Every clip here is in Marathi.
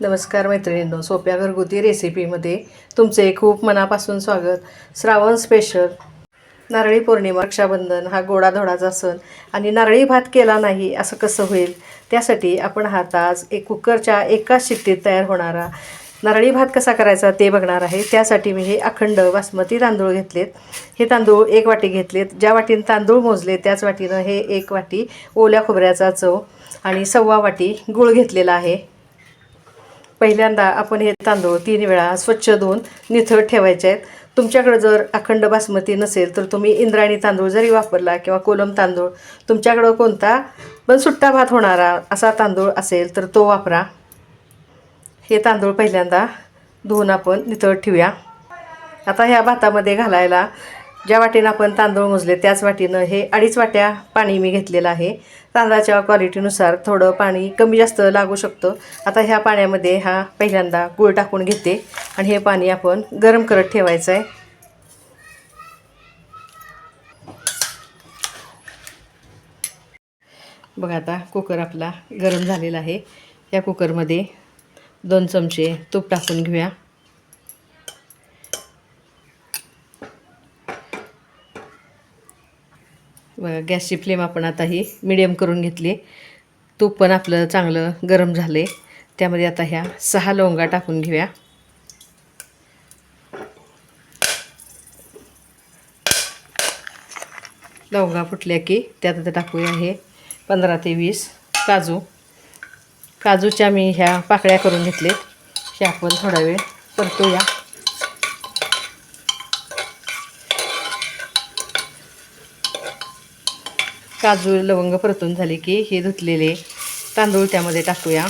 नमस्कार मैत्रिणींनो सोप्या घरगुती रेसिपीमध्ये तुमचे खूप मनापासून स्वागत. श्रावण स्पेशल नारळी पौर्णिमा रक्षाबंधन हा गोडाधोडाचा सण आणि नारळी भात केला नाही असं कसं होईल? त्यासाठी आपण हा तास एक कुकरच्या एकाच शिट्टीत तयार होणारा नारळी भात कसा करायचा ते बघणार आहे. त्यासाठी मी हे अखंड बासमती तांदूळ घेतलेत. हे तांदूळ एक वाटी घेतलेत. ज्या वाटीनं तांदूळ मोजले त्याच वाटीनं हे एक वाटी ओल्या खोबऱ्याचा चव आणि सव्वा वाटी गूळ घेतलेला आहे. पहिल्यांदा आपण हे तांदूळ तीन वेळा स्वच्छ धुवून निथळ ठेवायचे आहेत. तुमच्याकडं जर अखंड बासमती नसेल तर तुम्ही इंद्रायणी तांदूळ जरी वापरला किंवा कोलम तांदूळ तुमच्याकडं कोणता पण सुट्टा भात होणारा असा तांदूळ असेल तर तो वापरा. हे तांदूळ पहिल्यांदा धुवून आपण निथळ ठेवूया. आता ह्या भातामध्ये घालायला ज्या वाटीनं आपण तांदूळ मोजले त्याच वाटीनं हे अडीच वाट्या पाणी मी घेतलेलं आहे. तांदळाच्या क्वालिटीनुसार थोडं पाणी कमी जास्त लागू शकतं. आता ह्या पाण्यामध्ये हा पहिल्यांदा गूळ टाकून घेते आणि हे पाणी आपण गरम करत ठेवायचं आहे. बघा आता कुकर आपला गरम झालेला आहे. या कुकरमध्ये दोन चमचे तूप टाकून घेऊया. बघा गॅसची फ्लेम आपण आता ही मिडियम करून घेतली. तूप पण आपलं चांगलं गरम झाले त्यामध्ये आता ह्या सहा लवंगा टाकून घेऊया. लवंगा फुटल्या की त्यात आता टाकूया हे पंधरा ते वीस काजू. काजूच्या मी ह्या पाकळ्या करून घेतले ह्या आपण थोडा वेळ परतूया. काजू लवंग परतून झाले की हे धुतलेले तांदूळ त्यामध्ये टाकूया.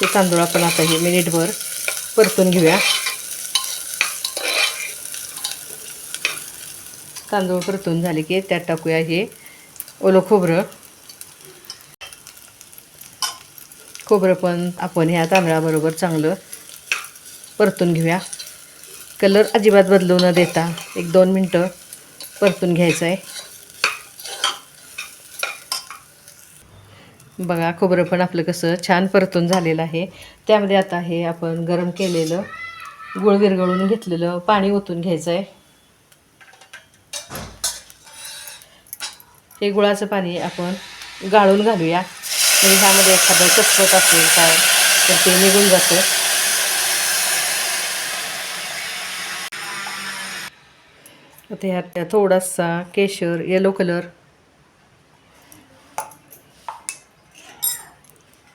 ते तांदूळ आपण आता हे मिनिटभर परतून घेऊया. तांदूळ परतून झाले की त्यात टाकूया हे ओलं खोबरं. खोबरं पण आपण ह्या तांदळाबरोबर चांगलं परतून घेऊया. कलर अजिबात बदलू न देता एक दोन मिनटं परतून घ्यायचं आहे. बघा खोबरं पण आपलं कसं छान परतून झालेलं आहे. त्यामध्ये आता हे आपण गरम केलेलं गुळ विरघळून घेतलेलं पाणी ओतून घ्यायचं आहे. हे गुळाचं पाणी आपण गाळून घालूया. म्हणजे ह्यामध्ये एखादं चटपट असेल काय तर ते निघून जातं. आता ह्यात थोडासा केशर येलो कलर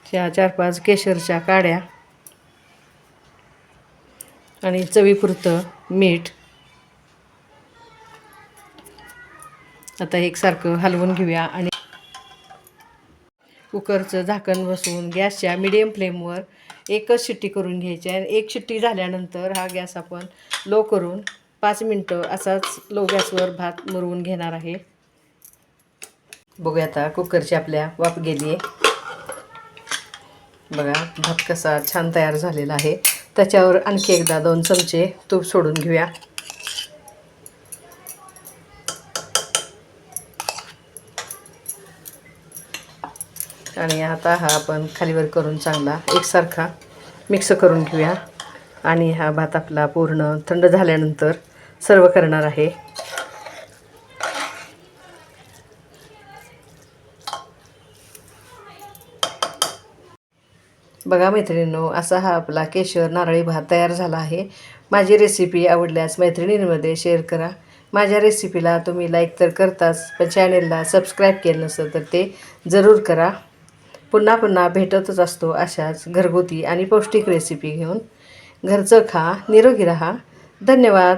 ह्या चार पाच केशरच्या काड्या. आणि चवीपुरतं मीठ. आता एकसारखं हलवून घेऊया आणि कुकरचं झाकण बसवून गॅसच्या मिडियम फ्लेमवर एकच शिट्टी करून घ्यायची आणि एक शिट्टी झाल्यानंतर हा गॅस आपण लो करून पाच मिनटं असाच लो गॅसवर भात मुरवून घेणार आहे. बघूया आता कुकरची आपल्या वाफ गेली आहे. बघा भात कसा छान तयार झालेला आहे. त्याच्यावर आणखी एकदा दोन चमचे तूप सोडून घेऊया. आणि आता हा आपण खालीवर करून चांगला एकसारखा मिक्स करून घेऊया. आणि हा भात आपला पूर्ण थंड झाल्यानंतर सर्व करणार आहे. बघा मैत्रिणींनो असा हा आपला केशर नारळी भात तयार झाला आहे. माझी रेसिपी आवडल्यास मैत्रिणींमध्ये शेअर करा. माझ्या रेसिपीला तुम्ही लाईक तर करताच पण चॅनेलला सबस्क्राईब केलं नसतं तर ते जरूर करा. पुन्हा पुन्हा भेटतच असतो अशाच घरगुती आणि पौष्टिक रेसिपी घेऊन. घरचं खा निरोगी राहा. धन्यवाद.